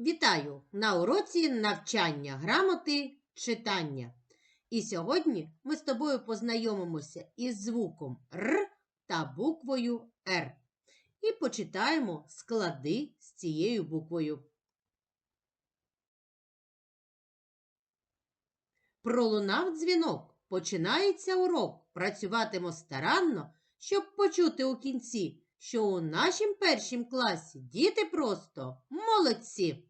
Вітаю на уроці навчання грамоти читання. І сьогодні ми з тобою познайомимося із звуком Р та буквою Р. І почитаємо склади з цією буквою. Пролунав дзвінок. Починається урок. Працюватимо старанно, щоб почути у кінці, що у нашім першім класі діти просто молодці.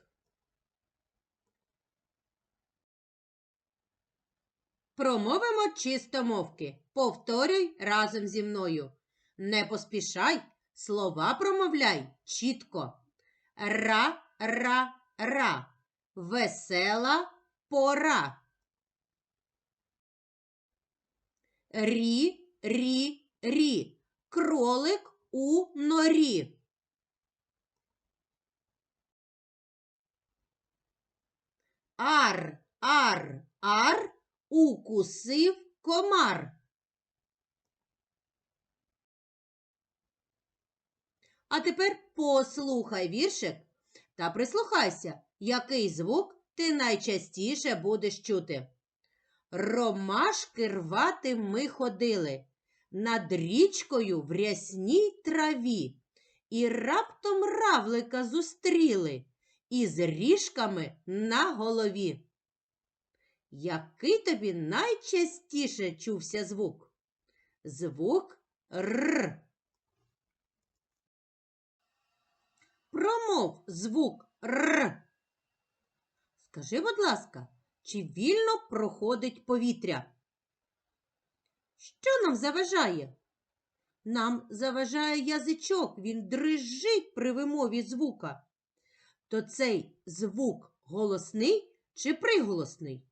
Промовимо чистомовки. Повторюй разом зі мною. Не поспішай, слова промовляй чітко. Ра, ра, ра. Весела пора. Рі, рі, рі. Кролик у норі. Ар, ар, ар. Укусив комар. А тепер послухай віршик та прислухайся, який звук ти найчастіше будеш чути. Ромашки рвати ми ходили над річкою в рясній траві, і раптом равлика зустріли із ріжками на голові. Який тобі найчастіше чувся звук? Звук Р. Промов звук Р. Скажи, будь ласка, чи вільно проходить повітря? Що нам заважає? Нам заважає язичок, він дрижить при вимові звука. То цей звук голосний чи приголосний?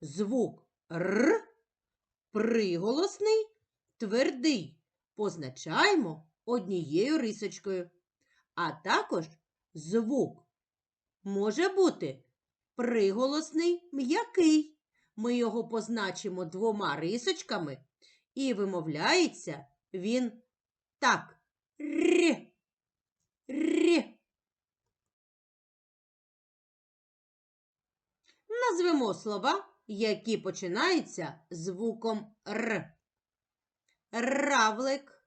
Звук Р приголосний, твердий позначаємо однією рисочкою. А також звук може бути приголосний м'який. Ми його позначимо двома рисочками і вимовляється він так. Р. Р. Назвемо слова, які починаються звуком Р. Равлик,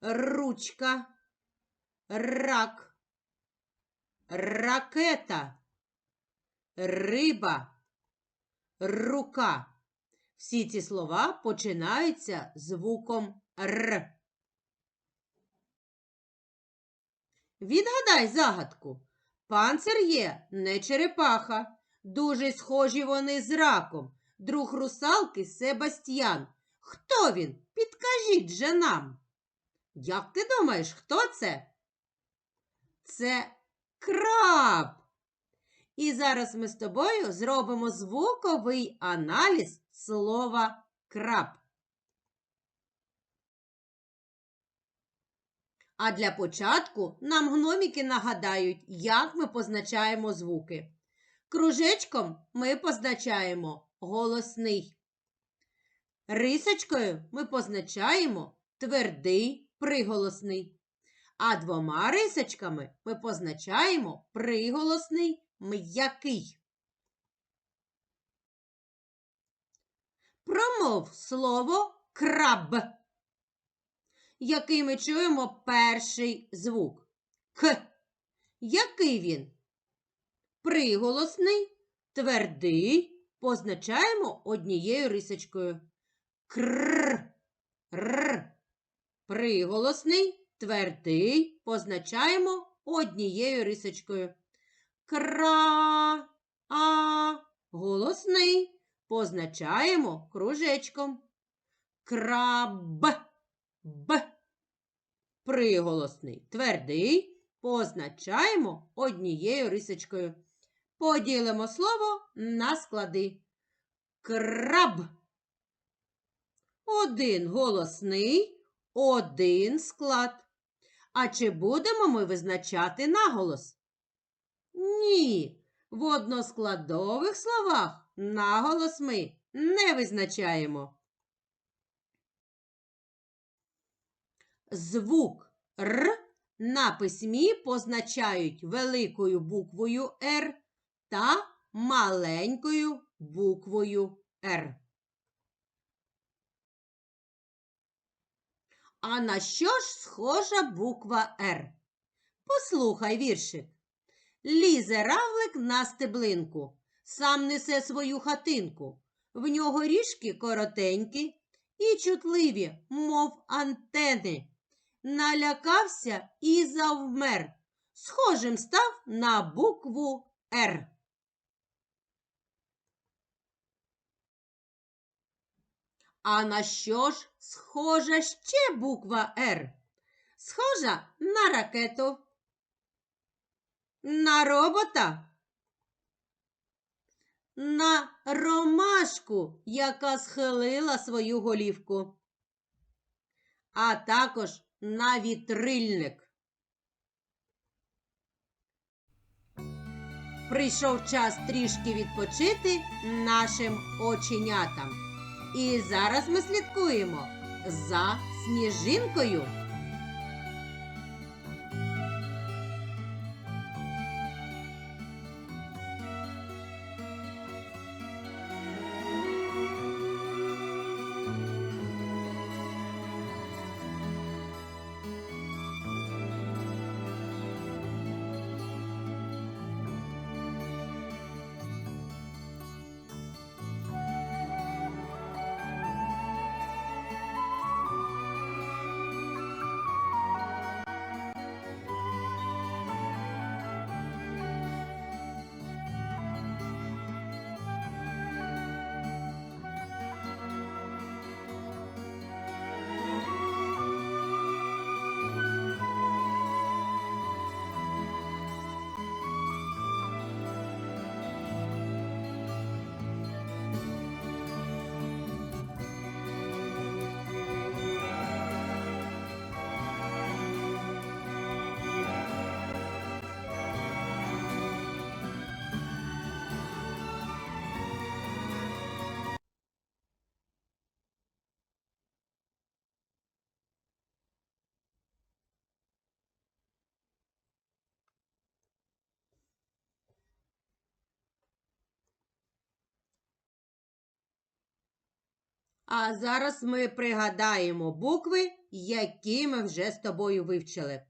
ручка, рак, ракета, риба, рука. Всі ці слова починаються звуком Р. Відгадай загадку. Панцир є не черепаха. Дуже схожі вони з раком. Друг русалки Себастьян. Хто він? Підкажіть же нам. Як ти думаєш, хто це? Це краб. І зараз ми з тобою зробимо звуковий аналіз слова краб. А для початку нам гноміки нагадають, як ми позначаємо звуки. Кружечком ми позначаємо голосний. Рисочкою ми позначаємо твердий приголосний. А двома рисочками ми позначаємо приголосний м'який. Промов слово краб, який ми чуємо перший звук. К. Який він? Приголосний, твердий позначаємо однією рисочкою. Кр. Р. Приголосний, твердий позначаємо однією рисочкою. Кра. А. Голосний позначаємо кружечком. Краб. Б. Приголосний, твердий позначаємо однією рисочкою. Поділимо слово на склади. Краб. Один голосний, один склад. А чи будемо ми визначати наголос? Ні. В односкладових словах наголос ми не визначаємо. Звук Р на письмі позначають великою буквою Р та маленькою буквою Р. А на що ж схожа буква Р? Послухай віршик. Лізе равлик на стеблинку, сам несе свою хатинку. В нього ріжки коротенькі і чутливі, мов антени. Налякався і завмер. Схожим став на букву Р. А на що ж схожа ще буква Р? Схожа на ракету, на робота, на ромашку, яка схилила свою голівку, а також на вітрильник. Прийшов час трішки відпочити нашим оченятам. І зараз ми слідкуємо за сніжинкою. А зараз ми пригадаємо букви, які ми вже з тобою вивчили.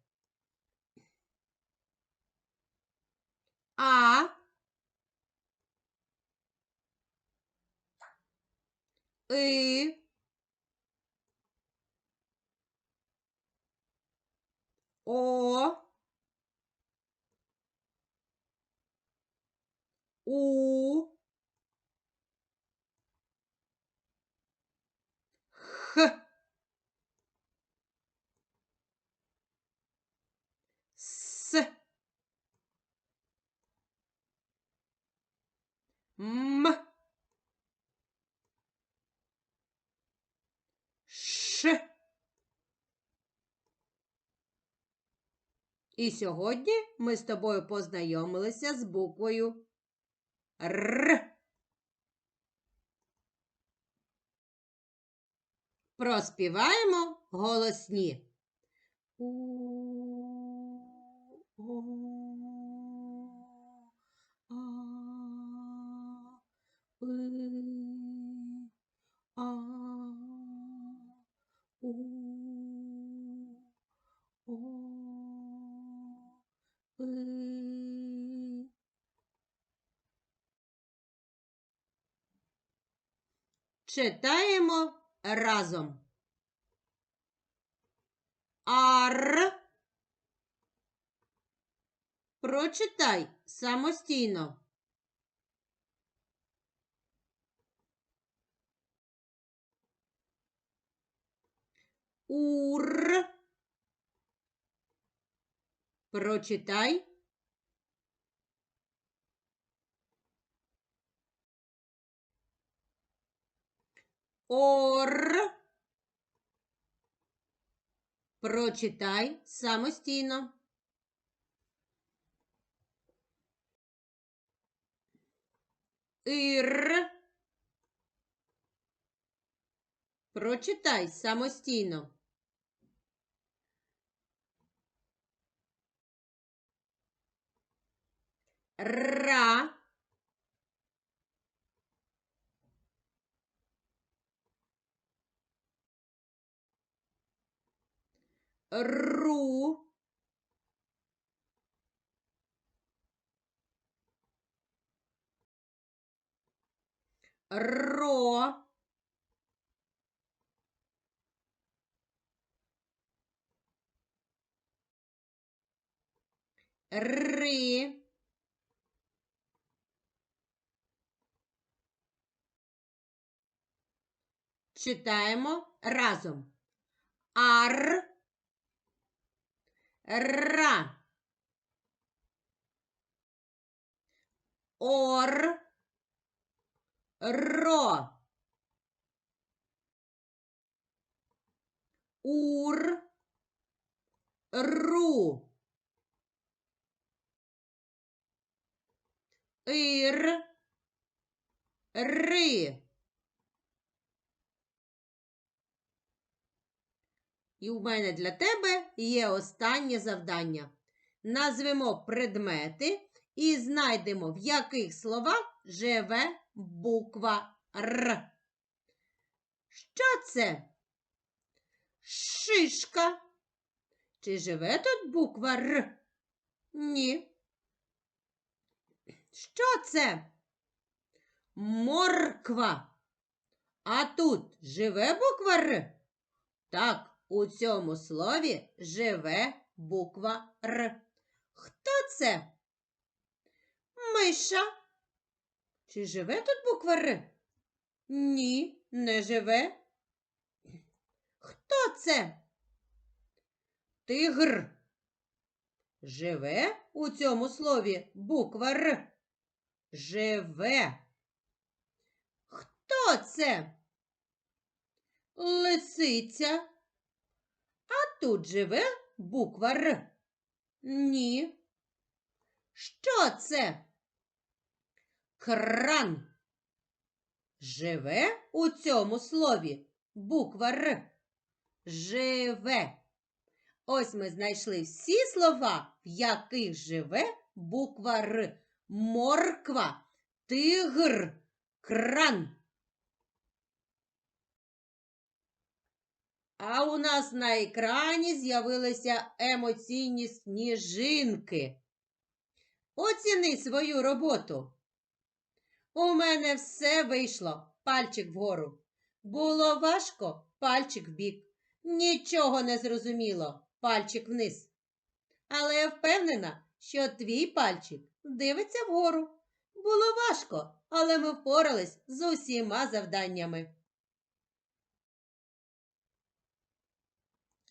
А. И. О. У. Х. С. М. Ш. І сьогодні ми з тобою познайомилися з буквою Р. Проспіваємо голосні. Читаємо разом. Ар. Прочитай самостійно. Ур. Прочитай. Ор. Прочитай самостійно. Ір. Прочитай самостійно. Ра. Ру. Ро. Ри. Читаємо разом. Ар. Ра. Ор. Ро. Ур. Ру. Ир. Ри. І у мене для тебе є останнє завдання. Назвемо предмети і знайдемо, в яких словах живе буква Р. Що це? Шишка. Чи живе тут буква Р? Ні. Що це? Морква. А тут живе буква Р? Так. У цьому слові живе буква Р. Хто це? Миша. Чи живе тут буква Р? Ні, не живе. Хто це? Тигр. Живе у цьому слові буква Р? Живе. Хто це? Лисиця. А тут живе буква Р? Ні. Що це? Кран. Живе у цьому слові буква Р. Живе. Ось ми знайшли всі слова, в яких живе буква Р. Морква, тигр, кран. А у нас на екрані з'явилися емоційні сніжинки. Оціни свою роботу. У мене все вийшло, пальчик вгору. Було важко, пальчик вбік. Нічого не зрозуміло, пальчик вниз. Але я впевнена, що твій пальчик дивиться вгору. Було важко, але ми впорались з усіма завданнями.